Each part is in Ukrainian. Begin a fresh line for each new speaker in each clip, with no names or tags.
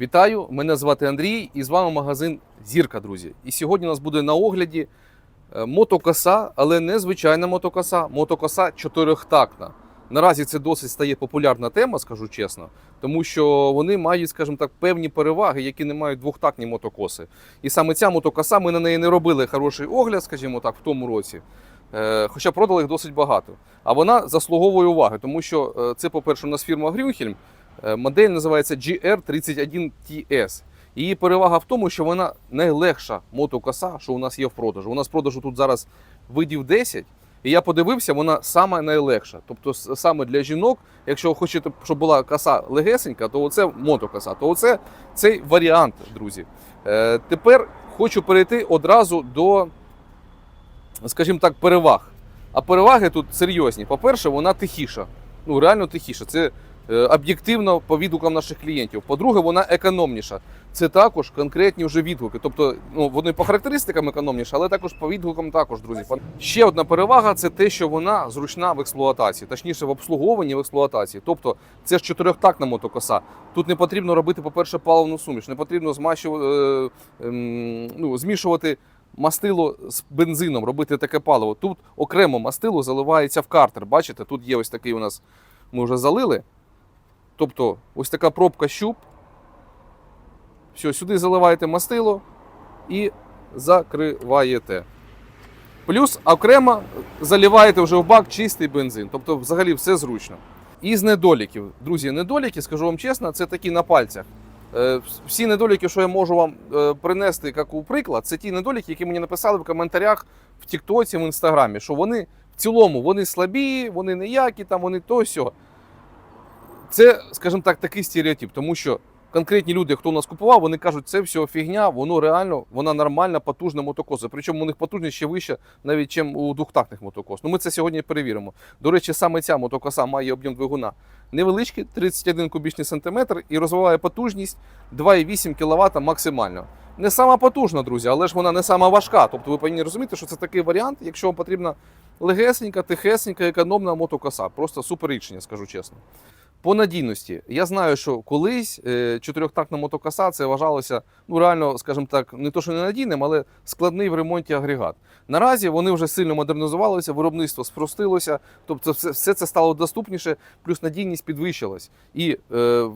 Вітаю! Мене звати Андрій і з вами магазин Зірка, друзі. І сьогодні у нас буде на огляді е, мотокоса, але не звичайна мотокоса, мотокоса чотирьохтактна. Наразі це досить стає популярна тема, скажу чесно, тому що вони мають, скажімо так, певні переваги, які не мають двохтактні мотокоси. І саме ця мотокоса, ми на неї не робили хороший огляд, скажімо так, в тому році. Е, Хоча продали їх досить багато. А вона заслуговує уваги, тому що е, це, по-перше, у нас фірма Грюнхельм. Е, Модель називається GR31TS. Її перевага в тому, що вона найлегша мотокоса, що у нас є в продажу. У нас в продажу тут зараз видів 10. І я подивився, вона саме найлегша. Тобто, саме для жінок, якщо хочете, щоб була коса легесенька, то оце мотокоса, то оце цей варіант, друзі. Е, тепер хочу перейти одразу до, скажімо так, переваг. А переваги тут серйозні. По-перше, вона тихіша. Ну, реально тихіша. Це об'єктивно по відгукам наших клієнтів. По-друге, вона економніша. Це також конкретні вже відгуки. Тобто, ну вони по характеристикам економніша, але також по відгукам також, друзі. Ще одна перевага це те, що вона зручна в експлуатації, точніше в обслуговуванні в експлуатації. Тобто, це ж чотирьохтактна мотокоса. Тут не потрібно робити, по-перше, паливну суміш, не потрібно змащувати, е, ем, ну, змішувати. Мастило з бензином, робити таке паливо. Тут окремо мастило заливається в картер. Бачите, тут є ось такий у нас, ми вже залили. Тобто, ось така пробка щуп. Все, сюди заливаєте мастило і закриваєте. Плюс окремо заливаєте вже в бак чистий бензин. Тобто, взагалі все зручно. Із недоліків, друзі, недоліки, скажу вам чесно, це такі на пальцях. Е, Всі недоліки, що я можу вам е, принести як у приклад, це ті недоліки, які мені написали в коментарях в Тіктоці, в Інстаграмі, що вони в цілому вони слабі, вони ніякі, там вони то сьо. Це, скажімо так, такий стереотип, тому що конкретні люди, хто у нас купував, вони кажуть, це все фігня, воно реально, вона нормальна, потужна мотокоса. Причому у них потужність ще вища, навіть ніж у двохтактних мотокос. Ну ми це сьогодні перевіримо. До речі, саме ця мотокоса має об'єм двигуна невеличкий, 31 кубічний сантиметр, і розвиває потужність 2,8 кВт максимально. Не сама потужна, друзі, але ж вона не сама важка. Тобто ви повинні розуміти, що це такий варіант, якщо вам потрібна легесенька, тихесенька, економна мотокоса. Просто супер рішення, скажу чесно. По надійності, я знаю, що колись е, чотирьохтактна мотокоса це вважалося, ну реально, скажімо так, не то, що ненадійним, але складний в ремонті агрегат. Наразі вони вже сильно модернізувалися, виробництво спростилося, тобто все, все це стало доступніше, плюс надійність підвищилась. І е,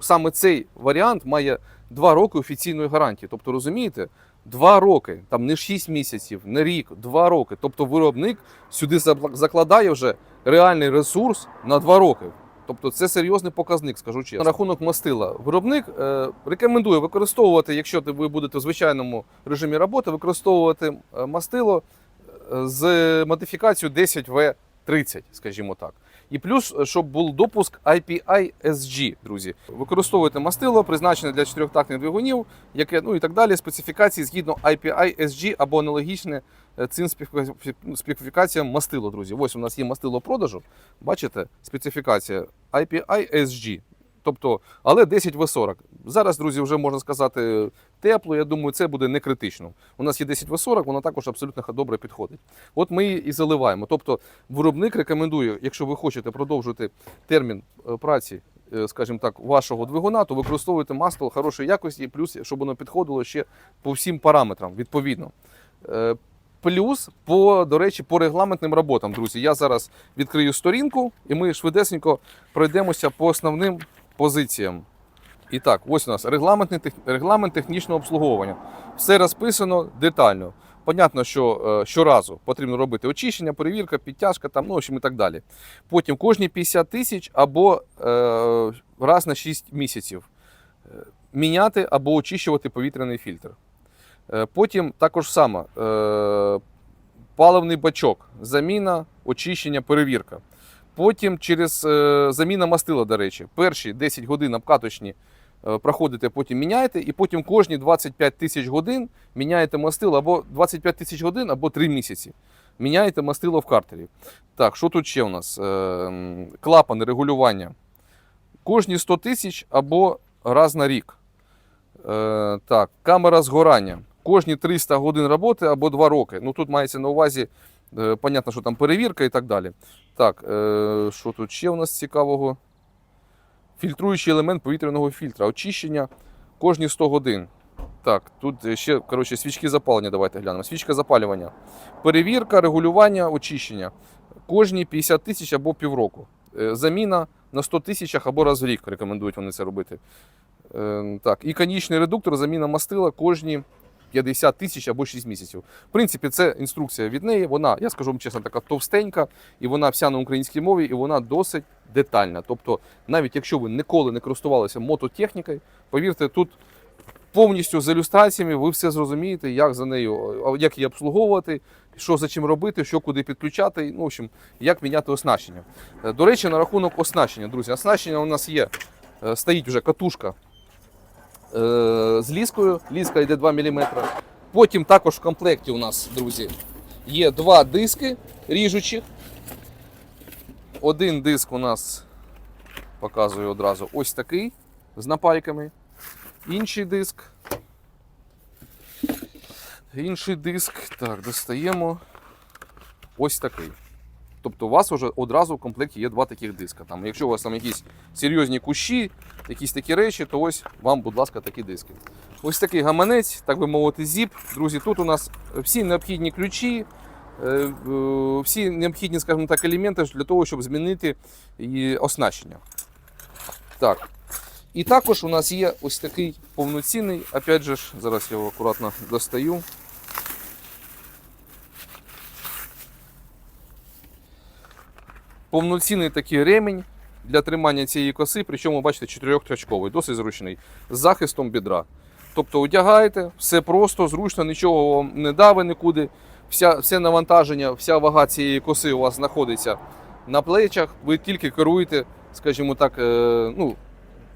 саме цей варіант має два роки офіційної гарантії. Тобто, розумієте, два роки, там не 6 місяців, не рік, два роки. Тобто виробник сюди закладає вже реальний ресурс на два роки. Тобто це серйозний показник, скажу чесно. На рахунок мастила. Виробник е, рекомендує використовувати, якщо ви будете в звичайному режимі роботи, використовувати е, мастило е, з модифікацією 10В30, скажімо так. І плюс, е, щоб був допуск IPI SG, друзі. Використовуйте мастило, призначене для чотирьохтактних двигунів, яке ну і так далі. Специфікації згідно IPI SG або аналогічне е, цим специфікаціям мастило, друзі. Ось у нас є мастило продажу. Бачите, специфікація IPI SG. Тобто, але 10В40. Зараз, друзі, вже можна сказати тепло. Я думаю, це буде не критично. У нас є 10В40, вона також абсолютно добре підходить. От ми її і заливаємо. Тобто, виробник рекомендує, якщо ви хочете продовжити термін е, праці, е, скажімо так, вашого двигуна, то використовуйте масло хорошої якості, плюс щоб воно підходило ще по всім параметрам відповідно. Е, Плюс, по, до речі, по регламентним роботам, друзі. Я зараз відкрию сторінку і ми швидесенько пройдемося по основним позиціям. І так, ось у нас регламентний, тех- регламент технічного обслуговування. Все розписано детально. Понятно, що е, щоразу потрібно робити очищення, перевірка, підтяжка, там, ну, в общем, і так далі. Потім кожні 50 тисяч або е, раз на 6 місяців е, міняти або очищувати повітряний фільтр. Е, Потім також саме е, паливний бачок, заміна, очищення, перевірка. Потім через е, заміна мастила, до речі, перші 10 годин обкаточні е, проходите, потім міняєте, і потім кожні 25 тисяч годин міняєте мастило або 25 тисяч годин, або 3 місяці. Міняєте мастило в картері. Так, що тут ще у нас? Е, м, клапани регулювання. Кожні 100 тисяч або раз на рік. Е, так, камера згорання. Кожні 300 годин роботи або 2 роки. Ну тут мається на увазі, понятно, що там перевірка і так далі. Так, е, що тут ще у нас цікавого? Фільтруючий елемент повітряного фільтра. Очищення кожні 100 годин. Так, тут ще коротше, свічки запалення. Давайте глянемо. Свічка запалювання. Перевірка, регулювання, очищення. Кожні 50 тисяч або півроку. Е, Заміна на 100 тисячах або раз в рік рекомендують вони це робити. Е, Так, і конічний редуктор, заміна мастила кожні 50 тисяч або 6 місяців. В принципі, це інструкція від неї. Вона, я скажу вам чесно, така товстенька, і вона вся на українській мові, і вона досить детальна. Тобто, навіть якщо ви ніколи не користувалися мототехнікою, повірте, тут повністю з ілюстраціями ви все зрозумієте, як за нею, як її обслуговувати, що за чим робити, що куди підключати, ну, в общем, як міняти оснащення. Е, До речі, на рахунок оснащення, друзі, оснащення у нас є. Е, Стоїть вже катушка з ліскою, ліска йде 2 мм. Потім також в комплекті у нас, друзі, є два диски ріжучих. Один диск у нас показую одразу ось такий з напайками. Інший диск. Інший диск. Так, достаємо ось такий. Тобто у вас вже одразу в комплекті є два таких диска. Там, якщо у вас там якісь серйозні кущі, якісь такі речі, то ось вам, будь ласка, такі диски. Ось такий гаманець, так би мовити, зіп. Друзі, тут у нас всі необхідні ключі, е, е, всі необхідні, скажімо так, елементи для того, щоб змінити і оснащення. Так. І також у нас є ось такий повноцінний, опять же, зараз я його акуратно достаю. Повноцінний такий ремінь для тримання цієї коси, причому, бачите, чотирьохтрачковий, досить зручний, з захистом бідра. Тобто одягаєте, все просто, зручно, нічого вам не дави нікуди. Вся, все навантаження, вся вага цієї коси у вас знаходиться на плечах. Ви тільки керуєте, скажімо так, е, ну,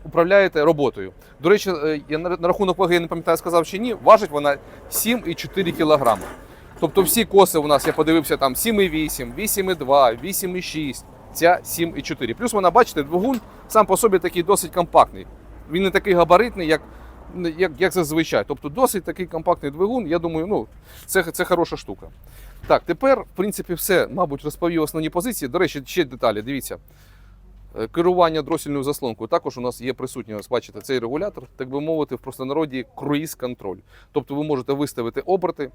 управляєте роботою. До речі, е, я на рахунок ваги я не пам'ятаю, сказав чи ні, важить вона 7,4 кг. Тобто всі коси у нас, я подивився, там 7,8, 8,2, 8,6, ця 7,4. Плюс вона, бачите, двигун сам по собі такий досить компактний. Він не такий габаритний, як, як, як зазвичай. Тобто досить такий компактний двигун, я думаю, ну, це, це хороша штука. Так, тепер, в принципі, все, мабуть, розповів основні позиції. До речі, ще деталі, дивіться. Е, Керування дросільною заслонкою також у нас є присутній, ось бачите, цей регулятор, так би мовити, в простонароді круїз-контроль. Тобто ви можете виставити оберти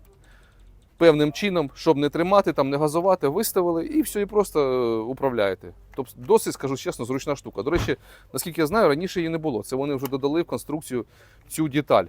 певним чином, щоб не тримати, там, не газувати, виставили і все, і просто е, управляєте. Тобто досить, скажу чесно, зручна штука. До речі, наскільки я знаю, раніше її не було. Це вони вже додали в конструкцію цю деталь.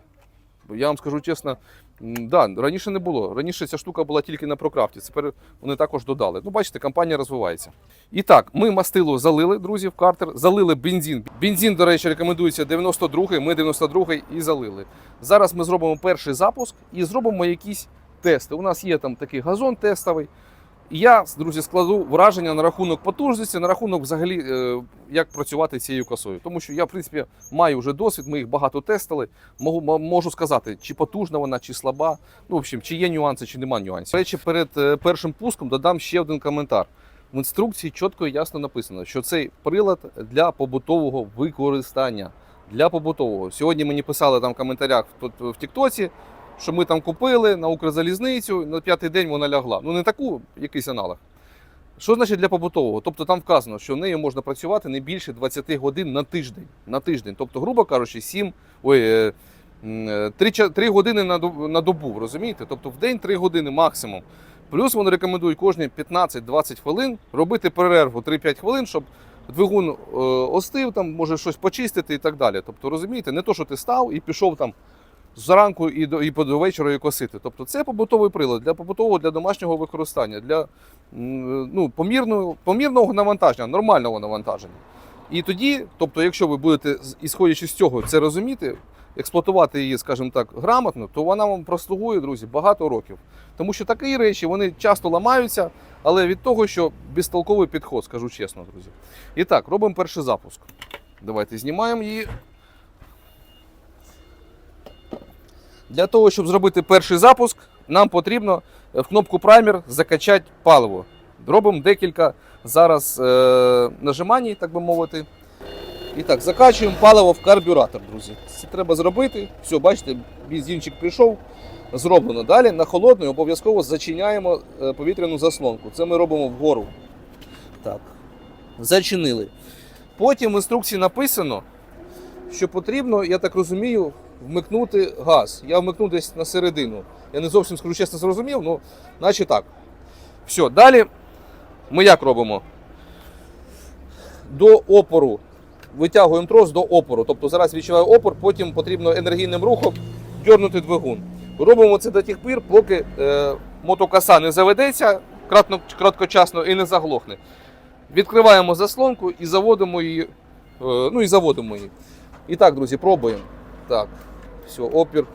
Я вам скажу чесно, да, раніше не було. Раніше ця штука була тільки на прокрафті. Тепер вони також додали. Ну, бачите, компанія розвивається. І так, ми мастило залили, друзі, в картер, залили бензин. Бензин, до речі, рекомендується 92-й, ми 92-й і залили. Зараз ми зробимо перший запуск і зробимо якісь тести. У нас є там такий газон тестовий. Я, друзі, складу враження на рахунок потужності, на рахунок взагалі, е, як працювати цією косою. Тому що я, в принципі, маю вже досвід, ми їх багато тестили. Можу, можу сказати, чи потужна вона, чи слаба. Ну, в общем, чи є нюанси, чи нема нюансів. До речі, перед е, першим пуском додам ще один коментар. В інструкції чітко і ясно написано, що цей прилад для побутового використання. Для побутового. Сьогодні мені писали там в коментарях в Тіктоці, що ми там купили на Укрзалізницю, на п'ятий день вона лягла. Ну не таку, якийсь аналог. Що значить для побутового? Тобто там вказано, що нею можна працювати не більше 20 годин на тиждень. На тиждень. Тобто, грубо кажучи, 7, ой, е, м, е, 3, 3 години на добу, на добу, розумієте? Тобто в день 3 години максимум. Плюс вони рекомендують кожні 15-20 хвилин робити перерву 3-5 хвилин, щоб двигун е, остив, там може щось почистити і так далі. Тобто, розумієте, не то, що ти став і пішов там зранку і до, і до вечора і косити. Тобто це побутовий прилад для побутового, для домашнього використання, для ну, помірного, помірного навантаження, нормального навантаження. І тоді, тобто, якщо ви будете, ісходячи з цього, це розуміти, експлуатувати її, скажімо так, грамотно, то вона вам прослугує, друзі, багато років. Тому що такі речі вони часто ламаються, але від того, що безтолковий підход, скажу чесно, друзі. І так, робимо перший запуск. Давайте знімаємо її. Для того, щоб зробити перший запуск, нам потрібно е, в кнопку праймер закачати паливо. Робимо декілька зараз е, нажимань, так би мовити. І так, закачуємо паливо в карбюратор, друзі. Це треба зробити. Все, бачите, бензинчик прийшов. Зроблено. Далі на холодний обов'язково зачиняємо е, повітряну заслонку. Це ми робимо вгору. Так. Зачинили. Потім в інструкції написано, що потрібно, я так розумію, вмикнути газ. Я вмикнув десь на середину. Я не зовсім скажу чесно зрозумів, ну, наче так. Все, далі ми як робимо? До опору. Витягуємо трос до опору. Тобто зараз відчуваю опор, потім потрібно енергійним рухом дьорнути двигун. Робимо це до тих пір, поки е, мотокоса не заведеться кратно, краткочасно і не заглохне. Відкриваємо заслонку і заводимо її. Е, ну і заводимо її. І так, друзі, пробуємо. Так, все, опір,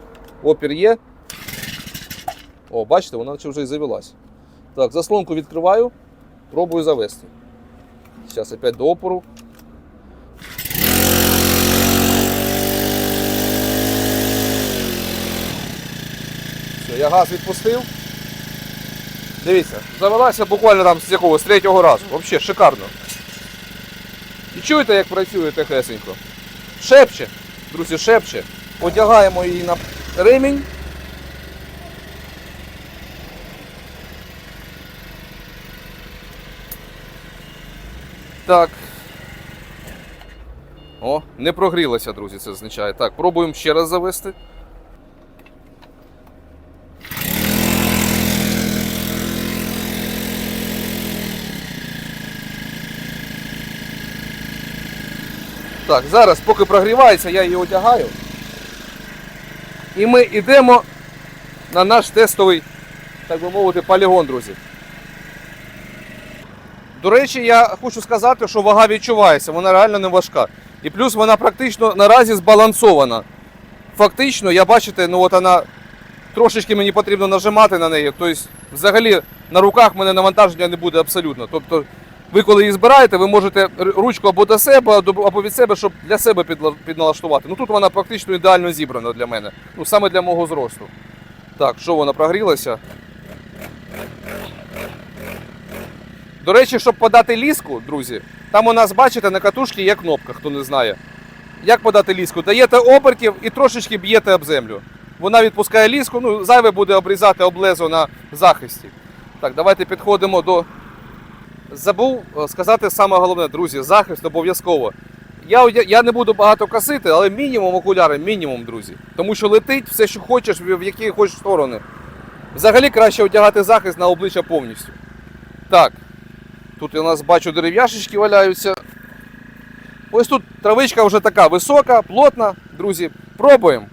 опір є. О, бачите, вона наче вже і завелась. Так, заслонку відкриваю, пробую завести. Зараз опять до опору. Все, я газ відпустив. Дивіться, завелася буквально там з якого, з третього разу. Взагалі шикарно. І чуєте, як працює тихесенько? Шепче, друзі, шепче. Одягаємо її на ремінь. Так. О, не прогрілося, друзі, це означає. Так, пробуємо ще раз завести. Так, зараз, поки прогрівається, я її одягаю. І ми йдемо на наш тестовий, так би мовити, полігон, друзі. До речі, я хочу сказати, що вага відчувається, вона реально не важка. І плюс вона практично наразі збалансована. Фактично, я бачите, ну от вона трошечки мені потрібно нажимати на неї. Тобто, взагалі на руках мене навантаження не буде абсолютно. Тобто, ви коли її збираєте, ви можете ручку або до себе, або від себе, щоб для себе підналаштувати. Ну тут вона практично ідеально зібрана для мене. Ну саме для мого зросту. Так, що вона прогрілася? До речі, щоб подати ліску, друзі, там у нас, бачите, на катушці є кнопка, хто не знає. Як подати ліску? Даєте обертів і трошечки б'єте об землю. Вона відпускає ліску, ну зайве буде обрізати облезу на захисті. Так, давайте підходимо до. Забув е, сказати саме головне, друзі, захист обов'язково. Я, я не буду багато косити, але мінімум окуляри, мінімум, друзі. Тому що летить все, що хочеш, в які хочеш сторони. Взагалі краще одягати захист на обличчя повністю. Так, тут у нас бачу дерев'яшечки валяються. Ось тут травичка вже така висока, плотна, друзі. Пробуємо.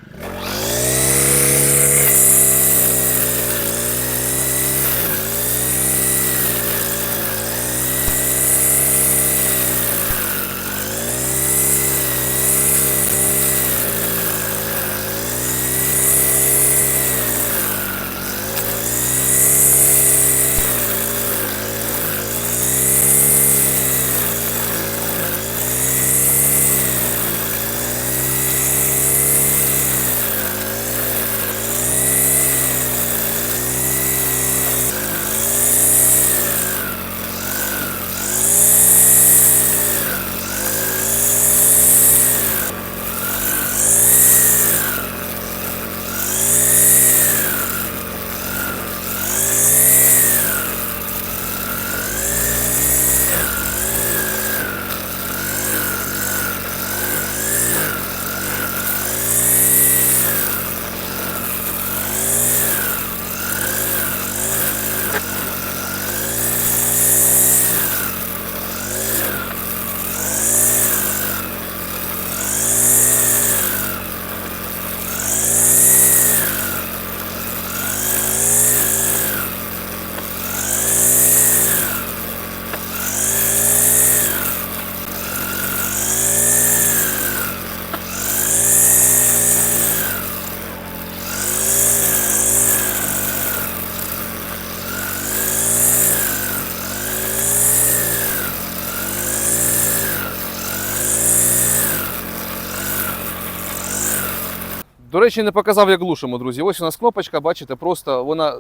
До речі, не показав, як глушимо, друзі. Ось у нас кнопочка, бачите, просто вона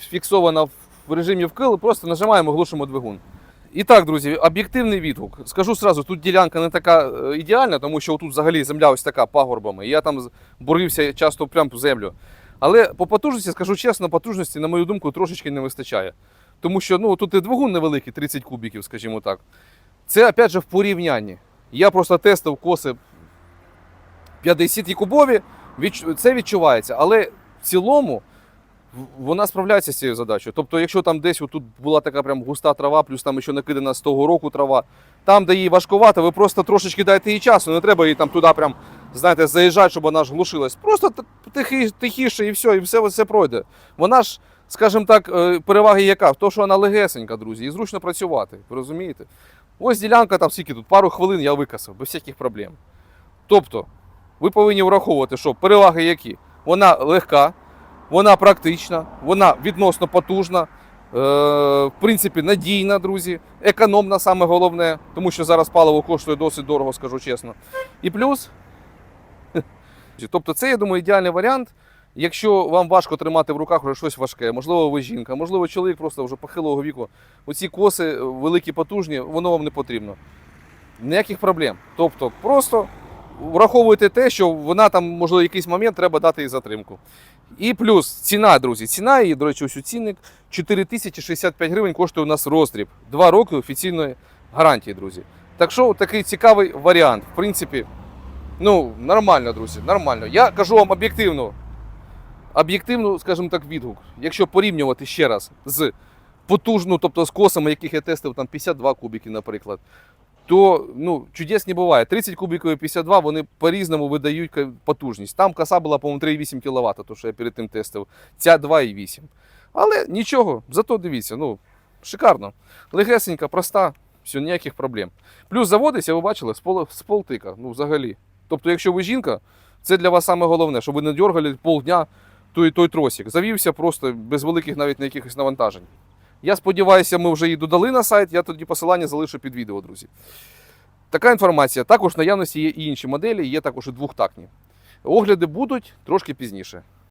фіксована в режимі вкил, просто нажимаємо, глушимо двигун. І так, друзі, об'єктивний відгук. Скажу сразу, тут ділянка не така е, ідеальна, тому що тут взагалі земля ось така пагорбами. і Я там бурився часто прямо в землю. Але по потужності, скажу чесно, потужності, на мою думку, трошечки не вистачає. Тому що ну, тут і двигун невеликий, 30 кубіків, скажімо так. Це опять же в порівнянні. Я просто тестив коси 50 кубові, Це відчувається, але в цілому вона справляється з цією задачею. Тобто, якщо там десь тут була така прям густа трава, плюс там ще накидана з того року трава, там, де їй важкувато, ви просто трошечки дайте їй часу, не треба їй там туди прям, знаєте, заїжджати, щоб вона ж глушилась. Просто тихі, тихіше і все, і все, все пройде. Вона ж, скажімо так, е, переваги яка? В тому, що вона легесенька, друзі, і зручно працювати. Ви розумієте? Ось ділянка там скільки тут, пару хвилин я викасав, без всяких проблем. Тобто, ви повинні враховувати, що переваги які? Вона легка, вона практична, вона відносно потужна, е, в принципі, надійна, друзі, економна, саме головне, тому що зараз паливо коштує досить дорого, скажу чесно. І плюс, тобто, це, я думаю, ідеальний варіант. Якщо вам важко тримати в руках вже щось важке, можливо, ви жінка, можливо, чоловік просто вже похилого віку, оці коси великі, потужні, воно вам не потрібно. Ніяких проблем. Тобто, просто враховуйте те, що вона там, можливо, в якийсь момент треба дати їй затримку. І плюс ціна, друзі. Ціна її, до речі, ось у цінник 4065 гривень коштує у нас роздріб. Два роки офіційної гарантії, друзі. Так що такий цікавий варіант. В принципі, ну, нормально, друзі, нормально. Я кажу вам об'єктивно. Об'єктивно, скажімо так, відгук. Якщо порівнювати ще раз з потужну, тобто з косами, яких я тестив, там 52 кубики, наприклад, то ну, чудес не буває. 30 кубиків і 52 вони по-різному видають потужність. Там коса була, по-моєму, 3,8 кВт, то що я перед тим тестив. Ця 2,8. Але нічого, зато дивіться, ну, шикарно. Легесенька, проста, все, ніяких проблем. Плюс заводиться, ви бачили, з, пол, з полтика, ну взагалі. Тобто, якщо ви жінка, це для вас саме головне, щоб ви не дергали полдня той, той тросик. Завівся просто без великих навіть на якихось навантажень. Я сподіваюся, ми вже її додали на сайт. Я тоді посилання залишу під відео, друзі. Така інформація. Також наявності є і інші моделі, є також і двохтактні. Огляди будуть трошки пізніше.